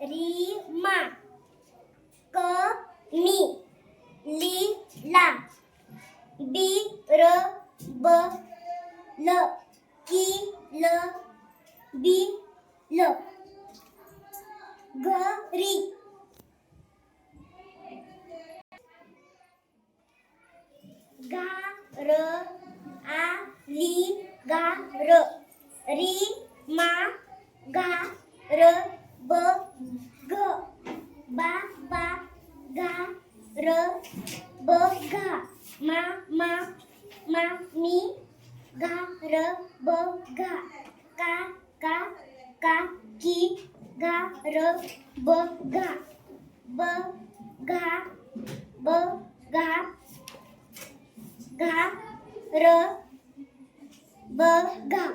रीमा કમી લીલા બી ર બ ल की ल बी ल घरी गा आ ली गा री मा गा र ब घा मा मा मा मी गा र ब घा का का का की गा र ब घा ब घा ब घा घा र ब घा